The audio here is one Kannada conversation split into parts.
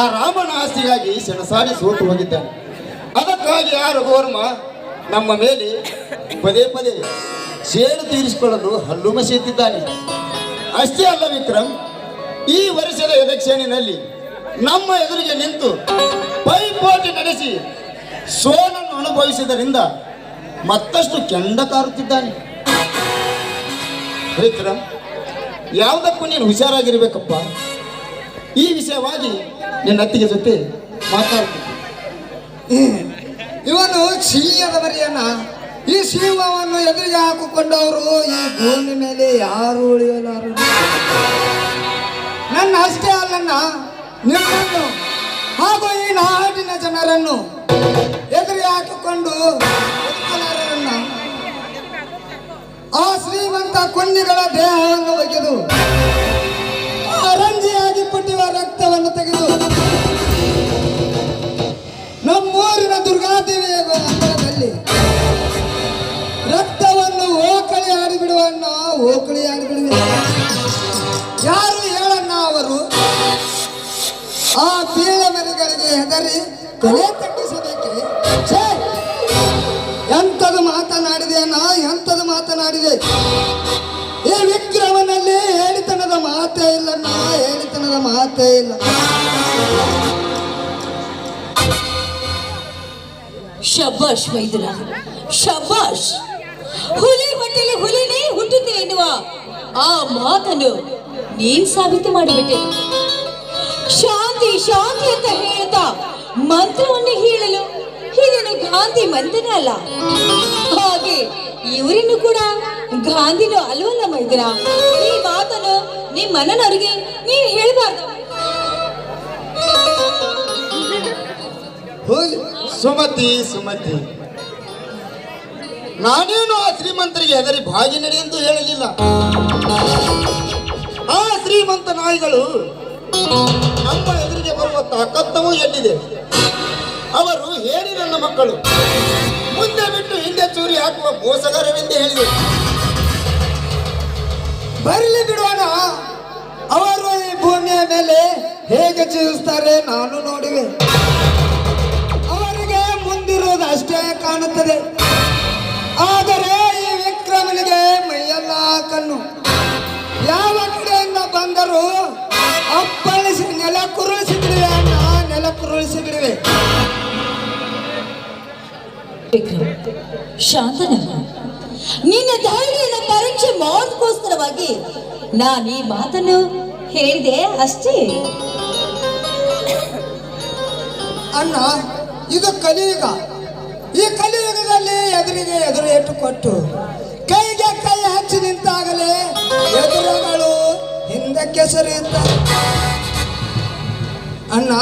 ಆ ರಾಮನ ಆಸ್ತಿಗಾಗಿ ಸೆಣಸಾಡಿ ಸೋತು ಹೋಗಿದ್ದಾನೆ. ಅದಕ್ಕಾಗಿ ಆ ರಘುವರ್ಮ ನಮ್ಮ ಮೇಲೆ ಪದೇ ಪದೇ ಸೇರು ತೀರಿಸಿಕೊಳ್ಳಲು ಹಲ್ಲು ಮಸೆಯುತ್ತಿದ್ದಾನೆ. ಅಷ್ಟೇ ಅಲ್ಲ ವಿಕ್ರಮ್, ಈ ವರ್ಷದ ಎಲೆಕ್ಷನ್ನಿನಲ್ಲಿ ನಮ್ಮ ಎದುರಿಗೆ ನಿಂತು ಪೈಪೋಟಿ ನಡೆಸಿ ಸೋಲನ್ನು ಅನುಭವಿಸಿದರಿಂದ ಮತ್ತಷ್ಟು ಕೆಂಡ ಕಾರುತ್ತಿದ್ದಾನೆ. ವಿಕ್ರಮ್, ಯಾವುದಕ್ಕೂ ನೀನು ಹುಷಾರಾಗಿರ್ಬೇಕಪ್ಪ. ಈ ವಿಷಯವಾಗಿ ನಿನ್ನ ಅತ್ತಿಗೆ ಜೊತೆ ಮಾತಾಡ್ತೀನಿ. ಇವನು ಸಿಹಿಯದ ಮರಿಯನ್ನ ಈ ಶಿವವನ್ನು ಎದುರಿಗೆ ಅವರು ಈ ಭೂಮಿ ಮೇಲೆ ಯಾರು ಉಳಿಯಲಾರರು. ನನ್ನ ಅಷ್ಟೇ ಅಲ್ಲನ್ನ ನಿಮ್ಮನ್ನು ಹಾಗೂ ಈ ನಾಡಿನ ಜನರನ್ನು ಎದುರಿಗೆ ಹಾಕಿಕೊಂಡು ಆ ಶ್ರೀಮಂತ ಕುಂಡಿಗಳ ದೇಹವನ್ನು ಒಗೆದು ತೆಗೆದು ನಮ್ಮೂರಿನ ದುರ್ಗಾದೇವಿಯ ಅಂಗಳದಲ್ಲಿ ರಕ್ತವನ್ನು ಓಕಳಿ ಆಡಿಬಿಡುವಣ್ಣ ಓಕಳಿ ಆಡಿಬಿಡುವ ಯಾರು ಹೇಳಣ್ಣ ಅವರು, ಆ ಪೀಳ ಮನೆಗಳಿಗೆ ಹೆದರಿ ತಲೆ ತಗ್ಗಿಸಬೇಕೆ? ಛೇ! ಎಂಥದು ಮಾತನಾಡಿದೆ ಅಣ್ಣ, ಎಂಥದ್ದು ಮಾತನಾಡಿದೆ? ಹೇಳಿತನದ ಇಲ್ಲ, ನಾ ಹೇಳಿತನದ ಮಾತೇ ಇಲ್ಲ. ಶಬಾಷ್ ವೈದ್ಯರ, ಶಬಾಷ್. ಹುಲಿ ಹೊಟ್ಟೆಲಿ ಹುಲಿನೇ ಹುಟ್ಟುತ್ತೆ ಎನ್ನುವ ಆ ಮಾತನ್ನು ನೀನ್ ಸಾಬೀತು ಮಾಡಿಬಿಟ್ಟೆ ಶಾಂತಿ ಶಾಂತಿ ಅಂತ ಹೇಳ್ತಾ ಮಂತ್ರವನ್ನು ಹೇಳಲು ಇದನ್ನು ಗಾಂಧಿ ಮಂತ್ರನೇ ಅಲ್ಲ. ಹಾಗೆ ಇವರನ್ನು ಕೂಡ ಗಾಂಧಿನು ಅಲ್ವಲ್ಲ ಮೈದುನ ಈ ಮಾತನ್ನು ನಿಮ್ಮ ಮನನವರಿಗೆ ನೀವು ಹೇಳ್ಬಾರ್ದು. ಸುಮತಿ ಸುಮತಿ. ನಾನೇನು ಆ ಶ್ರೀಮಂತರಿಗೆ ಹೆದರಿ ಭಾಗಿ ನಡಿ ಎಂದು ಹೇಳಲಿಲ್ಲ? ಆ ಶ್ರೀಮಂತ ನಾಯಿಗಳು ನಮ್ಮ ಎದುರಿಗೆ ಬರುವ ತಾಕತ್ತವೂ ಎಲ್ಲಿದೆ? ಅವರು ಹೇಳಿ ನನ್ನ ಮಕ್ಕಳು ಮುಂದೆ ಬಿಟ್ಟು ಹಿಂದೆ ಆತ್ಮ ಹಾಕುವ ಹೇಳಿದೆ ಬರಲಿ ಬಿಡೋಣ. ಅವರು ಈ ಭೂಮಿಯ ಮೇಲೆ ಹೇಗೆ ಜೀವಿಸ್ತಾರೆ ನಾನು ನೋಡಿವೆ ಅವರಿಗೆ ಮುಂದಿರುವುದು ಅಷ್ಟೇ ಕಾಣುತ್ತದೆ. ಆದರೆ ಈ ವಿಕ್ರಮನಿಗೆ ಮೈಯೆಲ್ಲ ಕಣ್ಣು. ಯಾವ ಕಡೆಯಿಂದ ಬಂದರೂ ಅಪ್ಪಳಿಸಿ ನೆಲ ಕುರುಳಿಸಿ ಬಿಡುವೆ ಅಣ್ಣ, ನೆಲ ಕುರುಳಿಸಿ ಬಿಡುವೆ. ವಿಕ್ರಮ್. ಶಾಂತನ ನಿನ್ನ ಧೈರ್ಯದ ಪರೀಕ್ಷೆ ಮಾಡೋದಕ್ಕೋಸ್ಕರವಾಗಿ ನಾನು ಈ ಮಾತನ್ನು ಹೇಳಿದೆ ಅಷ್ಟೇ. ಅಣ್ಣ, ಇದು ಕಲಿಯುಗ ಈ ಕಲಿಯುಗದಲ್ಲಿ ಎದುರಿಗೆ ಎದುರು ಏಟು ಕೊಟ್ಟು, ಕೈಗೆ ಕೈ ಹಚ್ಚಿ ನಿಂತಾಗಲೇ ಎದುರುಗಳು ಹಿಂದಕ್ಕೆ ಸರಿಯುತ್ತ. ಅಣ್ಣ,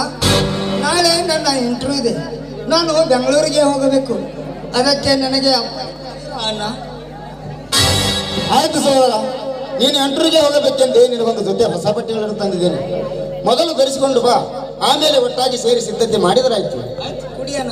ನಾಳೆ ನನ್ನ ಇಂಟರ್ವ್ಯೂ ಇದೆ. ನಾನು ಬೆಂಗಳೂರಿಗೆ ಹೋಗಬೇಕು. ಅದಕ್ಕೆ ನನಗೆ ಅಣ್ಣ ಆಯ್ತು ಸಹೋದರ ನೀನು ಎಂಟರಿಗೆ ಹೋಗಬೇಕೆಂದು ನಿನಗೊಂದು ಜೊತೆ ಹೊಸ ಬಟ್ಟೆಗಳನ್ನು ತಂದಿದ್ದೇನೆ. ಮೊದಲು ಧರಿಸಿಕೊಂಡು ಬಾ ಆಮೇಲೆ ಒಟ್ಟಾಗಿ ಸೇರಿ ಸಿದ್ಧತೆ ಮಾಡಿದರಾಯ್ತು. ಕುಡಿಯೋಣ.